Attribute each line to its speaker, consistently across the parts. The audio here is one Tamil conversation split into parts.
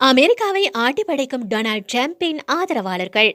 Speaker 1: அமெரிக்காவை ஆட்டி படைக்கும் டொனால்ட் ட்ரம்பின் ஆதரவாளர்கள்.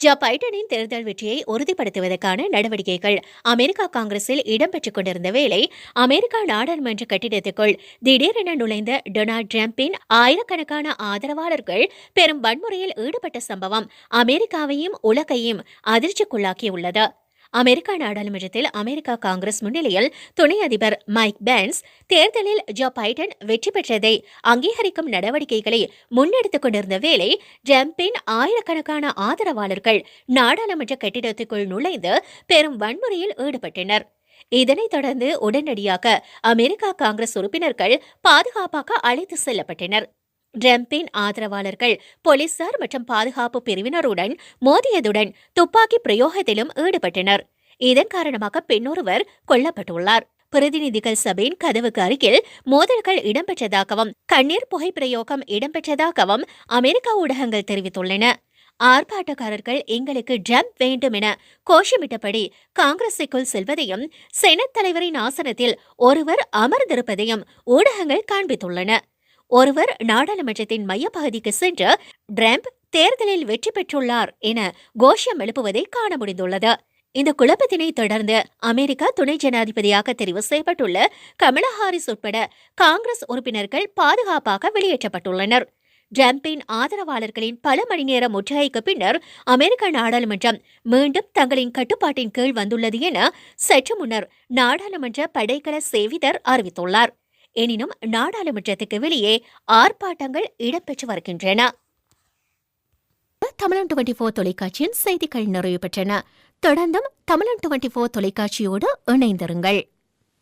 Speaker 1: ஜோ பைடனின் தேர்தல் வெற்றியை உறுதிப்படுத்துவதற்கான நடவடிக்கைகள் அமெரிக்கா காங்கிரஸில் இடம்பெற்றுக் கொண்டிருந்த வேளை அமெரிக்கா நாடாளுமன்ற கட்டிடத்துக்குள் திடீரென நுழைந்த டொனால்ட் டிரம்பின் ஆயிரக்கணக்கான ஆதரவாளர்கள் பெரும் வன்முறையில் ஈடுபட்ட சம்பவம் அமெரிக்காவையும் உலகையும் அதிர்ச்சிக்குள்ளாக்கியுள்ளது. அமெரிக்கா நாடாளுமன்றத்தில் அமெரிக்கா காங்கிரஸ் முன்னிலையில் துணை அதிபர் மைக் பென்ஸ் தேர்தலில் ஜோ பைடன் வெற்றி பெற்றதை அங்கீகரிக்கும் நடவடிக்கைகளை முன்னெடுத்துக் கொண்டிருந்த வேளை ட்ரம்பின் ஆயிரக்கணக்கான ஆதரவாளர்கள் நாடாளுமன்ற கட்டிடத்துக்குள் நுழைந்து பெரும் வன்முறையில் ஈடுபட்டனர். இதனைத் தொடர்ந்து உடனடியாக அமெரிக்கா காங்கிரஸ் உறுப்பினர்கள் பாதுகாப்பாக அழைத்து செல்லப்பட்டனர். ட்ரம்பின் ஆதரவாளர்கள் போலீசார் மற்றும் பாதுகாப்பு பிரிவினருடன் மோதியதுடன் துப்பாக்கி பிரயோகத்திலும் ஈடுபட்டனர். இதன் காரணமாக பெண்ணொருவர் கொல்லப்பட்டுள்ளார். பிரதிநிதிகள் சபையின் கதவுக்கு அருகில் மோதல்கள் இடம்பெற்றதாகவும் கண்ணீர் புகை பிரயோகம் இடம்பெற்றதாகவும் அமெரிக்க ஊடகங்கள் தெரிவித்துள்ளன. ஆர்ப்பாட்டக்காரர்கள் எங்களுக்கு ட்ரம்ப் வேண்டும் என கோஷமிட்டபடி காங்கிரஸுக்குள் செல்வதையும் செனட் தலைவரின் ஆசனத்தில் ஒருவர் அமர்ந்திருப்பதையும் ஊடகங்கள் காண்பித்துள்ளன. ஒருவர் நாடாளுமன்றத்தின் மையப்பகுதிக்கு சென்று ட்ரம்ப் தேர்தலில் வெற்றி பெற்றுள்ளார் என கோஷம் எழுப்புவதை காண முடிந்துள்ளது. இந்த குழப்பத்தினை தொடர்ந்து அமெரிக்கா துணை ஜனாதிபதியாக தெரிவு செய்யப்பட்டுள்ள கமலா ஹாரிஸ் உட்பட காங்கிரஸ் உறுப்பினர்கள் பாதுகாப்பாக வெளியேற்றப்பட்டுள்ளனர். ட்ரம்பின் ஆதரவாளர்களின் பல மணி நேர முற்றுகைக்கு பின்னர் அமெரிக்க நாடாளுமன்றம் மீண்டும் தங்களின் கட்டுப்பாட்டின் கீழ் வந்துள்ளது என சற்று முன்னர் நாடாளுமன்ற படைக்கல சேவிதர் அறிவித்துள்ளார். எனினும் நாடாளுமன்றத்துக்கு வெளியே ஆர்ப்பாட்டங்கள் இடம்பெற்று வருகின்றன. தமிழன் டுவெண்டி போர் தொலைக்காட்சியின் செய்திகள் நிறைவு பெற்றன. தொடர்ந்தும் தமிழன் டுவெண்டி போர் தொலைக்காட்சியோடு இணைந்திருங்கள்.